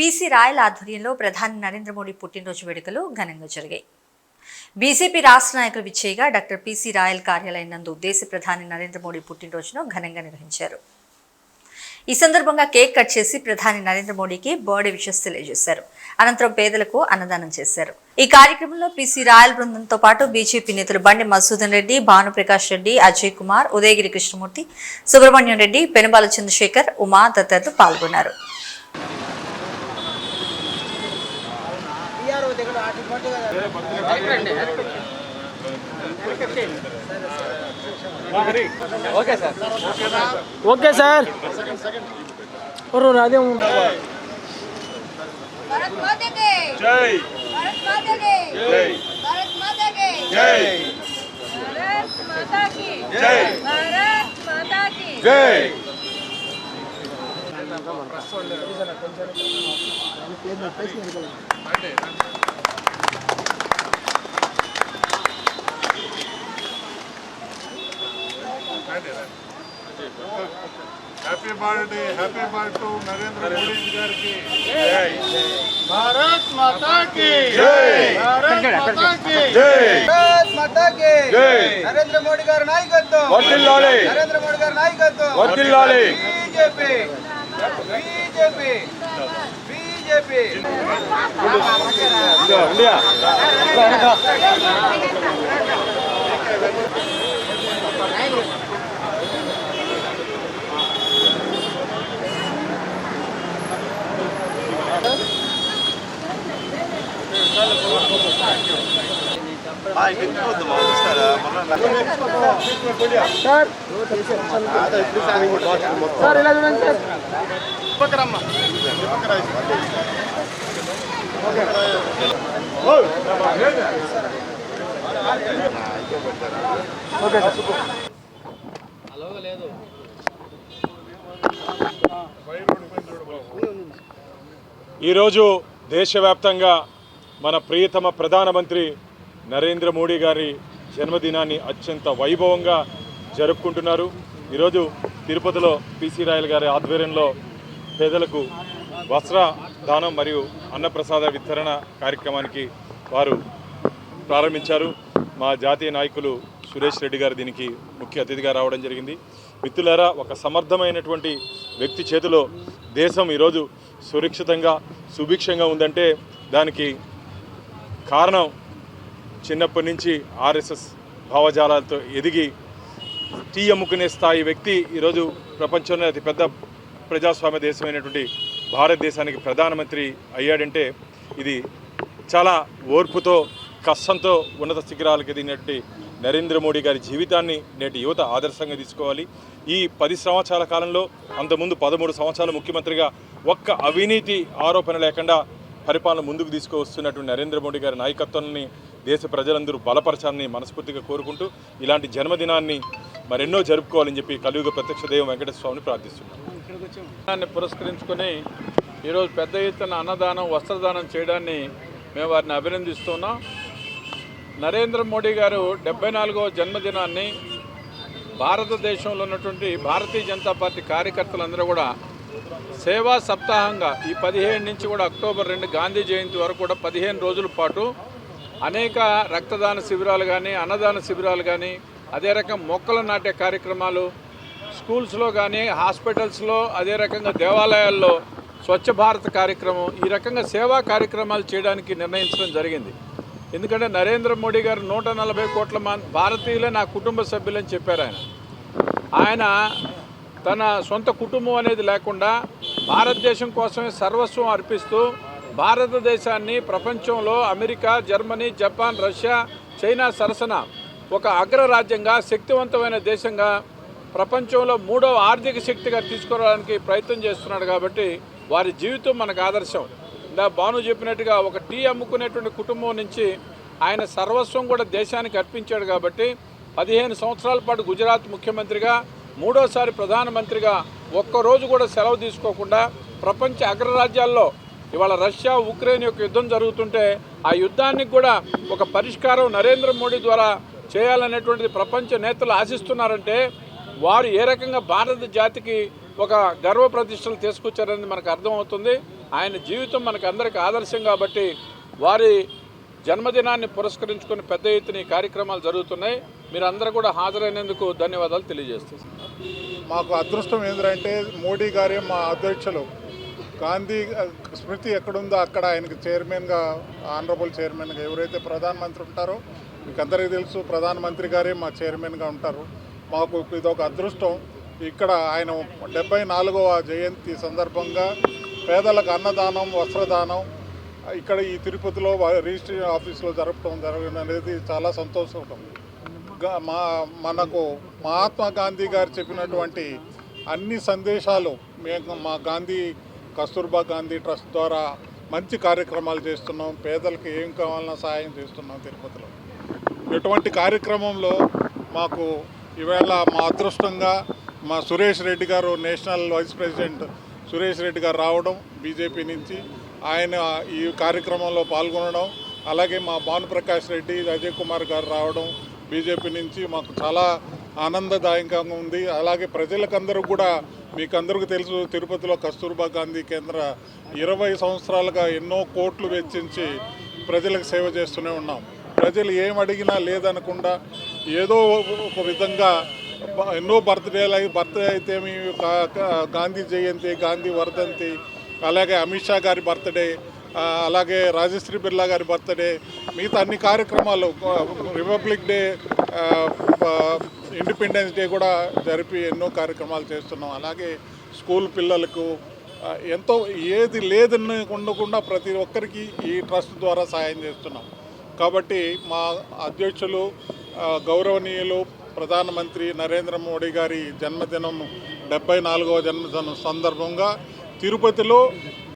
PC రాయల ఆధ్వర్యంలో ప్రధాని నరేంద్ర మోడీ పుట్టినరోజు వేడుకలు ఘనంగా జరిగాయి. బీజేపీ రాష్ట్ర నాయకులు విచ్చేయగా డాక్టర్ పీసీ రాయల్ కార్యాలయం నందు దేశ ప్రధాని నరేంద్ర మోడీ పుట్టినరోజును ఘనంగా నిర్వహించారు. ఈ సందర్భంగా కేక్ కట్ చేసి ప్రధాని నరేంద్ర మోడీకి బర్త్డే విషెస్ తెలియజేశారు. అనంతరం పేదలకు అన్నదానం చేశారు. ఈ కార్యక్రమంలో పీసీ రాయల్ బృందంతో పాటు బీజేపీ నేతలు బండి మధుసూదన్ రెడ్డి భానుప్రకాష్ రెడ్డి అజయ్ కుమార్ ఉదయగిరి కృష్ణమూర్తి సుబ్రహ్మణ్యం రెడ్డి పెనుబాల చంద్రశేఖర్ ఉమా తదితరులు పాల్గొన్నారు. ఓకే సార్ ఓకే సార్ और అదే भारत माता के జై भारत माता के జై भारत माता के జై भारत माता की జై भारत माता की జై happy birthday happy birthday to Narendra Modi గారికి జై भारत माता की జై भारत माता की జై भारत माता की జై నరేంద్ర మోడీ గారి నాయకత్వం వర్ధిల్లాలి నరేంద్ర మోడీ గారి నాయకత్వం వర్ధిల్లాలి బీజేపీ బీజేపీ బీజేపీ ఇదో ఇండియా sir ఇలా చూడండి సార్ ఓకే సార్ ఈరోజు దేశవ్యాప్తంగా మన ప్రియతమ ప్రధానమంత్రి నరేంద్ర మోడీ గారి జన్మదినాన్ని అత్యంత వైభవంగా జరుపుకుంటున్నారు. ఈరోజు తిరుపతిలో పిసి రాయల్ గారి ఆధ్వర్యంలో పేదలకు వస్త్ర దానం మరియు అన్నప్రసాద వితరణ కార్యక్రమానికి వారు ప్రారంభించారు. మా జాతీయ నాయకులు సురేష్ రెడ్డి గారు దీనికి ముఖ్య అతిథిగా రావడం జరిగింది. మిత్రులారా ఒక సమర్థమైనటువంటి వ్యక్తి చేతిలో దేశం ఈరోజు సురక్షితంగా సుభిక్షంగా ఉందంటే దానికి కారణం చిన్నప్పటి నుంచి ఆర్ఎస్ఎస్ భావజాలాలతో ఎదిగి టీ అమ్ముకునే స్థాయి వ్యక్తి ఈరోజు ప్రపంచంలో అతిపెద్ద ప్రజాస్వామ్య దేశమైనటువంటి భారతదేశానికి ప్రధానమంత్రి అయ్యాడంటే ఇది చాలా ఓర్పుతో కష్టంతో ఉన్నత శిఖరాలకు ఎదిగినటువంటి నరేంద్ర మోడీ గారి జీవితాన్ని నేటి యువత ఆదర్శంగా తీసుకోవాలి. ఈ పది సంవత్సరాల కాలంలో అంతకుముందు పదమూడు సంవత్సరాలు ముఖ్యమంత్రిగా ఒక్క అవినీతి ఆరోపణ లేకుండా పరిపాలన ముందుకు తీసుకువస్తున్నటువంటి నరేంద్ర మోడీ గారి నాయకత్వాన్ని దేశ ప్రజలందరూ బలపరచాలని మనస్ఫూర్తిగా కోరుకుంటూ ఇలాంటి జన్మదినాన్ని మరెన్నో జరుపుకోవాలని చెప్పి కలియుగ ప్రత్యక్ష దైవం వెంకటేశ్వర స్వామిని ప్రార్థిస్తున్నాం. దాన్ని పురస్కరించుకొని ఈరోజు పెద్ద ఎత్తున అన్నదానం వస్త్రదానం చేయడాన్ని మేము వారిని అభినందిస్తున్నాం. నరేంద్ర మోడీ గారు డెబ్బై నాలుగవ జన్మదినాన్ని భారతదేశంలో ఉన్నటువంటి భారతీయ జనతా పార్టీ కార్యకర్తలందరూ కూడా సేవా సప్తాహంగా ఈ పదిహేను నుంచి కూడా అక్టోబర్ రెండు గాంధీ జయంతి వరకు కూడా పదిహేను రోజుల పాటు అనేక రక్తదాన శిబిరాలు కానీ అన్నదాన శిబిరాలు కానీ అదే రకం మొక్కలు నాటే కార్యక్రమాలు స్కూల్స్లో కానీ హాస్పిటల్స్లో అదే రకంగా దేవాలయాల్లో స్వచ్ఛ భారత్ కార్యక్రమం ఈ రకంగా సేవా కార్యక్రమాలు చేయడానికి నిర్ణయించడం జరిగింది. ఎందుకంటే నరేంద్ర మోడీ గారు నూట నలభై కోట్ల మంది భారతీయులే నా కుటుంబ సభ్యులని చెప్పారు ఆయన. ఆయన తన సొంత కుటుంబం అనేది లేకుండా భారతదేశం కోసమే సర్వస్వం అర్పిస్తూ భారతదేశాన్ని ప్రపంచంలో America Germany Japan Russia China సరసన ఒక అగ్రరాజ్యంగా శక్తివంతమైన దేశంగా ప్రపంచంలో మూడవ ఆర్థిక శక్తిగా తీసుకురావడానికి ప్రయత్నం చేస్తున్నాడు కాబట్టి వారి జీవితం మనకు ఆదర్శం. ఇందా భాను చెప్పినట్టుగా ఒక టీ అమ్ముకునేటువంటి కుటుంబం నుంచి ఆయన సర్వస్వం కూడా దేశానికి అర్పించాడు కాబట్టి పదిహేను సంవత్సరాల పాటు గుజరాత్ ముఖ్యమంత్రిగా మూడోసారి ప్రధానమంత్రిగా ఒక్కరోజు కూడా సెలవు తీసుకోకుండా ప్రపంచ అగ్రరాజ్యాల్లో ఇవాళ రష్యా ఉక్రెయిన్ యొక్క యుద్ధం జరుగుతుంటే ఆ యుద్ధానికి కూడా ఒక పరిష్కారం నరేంద్ర మోడీ ద్వారా చేయాలనేటువంటిది ప్రపంచ నేతలు ఆశిస్తున్నారంటే వారు ఏ రకంగా భారత జాతికి ఒక గర్వ ప్రతిష్టలు తీసుకొచ్చారని మనకు అర్థమవుతుంది. ఆయన జీవితం మనకు అందరికీ ఆదర్శం కాబట్టి వారి జన్మదినాన్ని పురస్కరించుకొని పెద్ద ఎత్తున ఈ కార్యక్రమాలు జరుగుతున్నాయి. మీరు అందరూ కూడా హాజరైనందుకు ధన్యవాదాలు తెలియజేస్తున్నాను మాకు అదృష్టం ఏంటంటే మోడీ గారే మా అధ్యక్షులు. గాంధీ స్మృతి ఎక్కడుందో అక్కడ ఆయనకి చైర్మన్గా ఆనరబుల్ చైర్మన్గా ఎవరైతే ప్రధానమంత్రి ఉంటారో మీకు అందరికీ తెలుసు ప్రధానమంత్రి గారే మా చైర్మన్గా ఉంటారు. మాకు ఇది ఒక అదృష్టం. ఇక్కడ ఆయన డెబ్బై నాలుగవ జయంతి సందర్భంగా పేదలకు అన్నదానం వస్త్రదానం ఇక్కడ ఈ తిరుపతిలో రిజిస్ట్రేషన్ ఆఫీస్లో జరపడం జరగడం అనేది చాలా సంతోషం. ఉంటుంది మా మనకు మహాత్మా గాంధీ గారు చెప్పినటువంటి అన్ని సందేశాలు మేము మా గాంధీ కస్తూర్బా గాంధీ ట్రస్ట్ ద్వారా మంచి కార్యక్రమాలు చేస్తున్నాం. పేదలకు ఏం కావాలన్నా సహాయం చేస్తున్నాం తిరుపతిలో. ఇటువంటి కార్యక్రమంలో మాకు ఈవేళ మా అదృష్టంగా మా సురేష్ రెడ్డి గారు national vice president Suresh Reddy గారు రావడం బీజేపీ నుంచి ఆయన ఈ కార్యక్రమంలో పాల్గొనడం అలాగే మా భానుప్రకాష్ రెడ్డి అజయ్ కుమార్ గారు రావడం బీజేపీ నుంచి మాకు చాలా ఆనందదాయకంగా ఉంది. అలాగే ప్రజలకందరూ కూడా మీకు అందరికీ తెలుసు తిరుపతిలో కస్తూర్బా గాంధీ కేంద్ర ఇరవై సంవత్సరాలుగా ఎన్నో కోట్లు వెచ్చించి ప్రజలకు సేవ చేస్తూనే ఉన్నాం. ప్రజలు ఏం అడిగినా లేదనకుండా ఏదో ఒక విధంగా ఎన్నో బర్త్డేలు అయి బర్త్డే అయితే మీ గాంధీ జయంతి గాంధీ వర్ధంతి అలాగే అమిత్ షా గారి బర్త్డే అలాగే రాజశ్రీ బిర్లా గారి బర్త్డే మిగతా అన్ని కార్యక్రమాలు రిపబ్లిక్ డే ఇండిపెండెన్స్ డే కూడా జరిపి ఎన్నో కార్యక్రమాలు చేస్తున్నాం. అలాగే స్కూల్ పిల్లలకు ఎంతో ఏది లేదని ఉండకుండా ప్రతి ఒక్కరికి ఈ ట్రస్ట్ ద్వారా సాయం చేస్తున్నాం. కాబట్టి మా అధ్యక్షులు గౌరవనీయులు ప్రధానమంత్రి నరేంద్ర మోడీ గారి జన్మదినం డెబ్బై నాలుగవ జన్మదినం సందర్భంగా తిరుపతిలో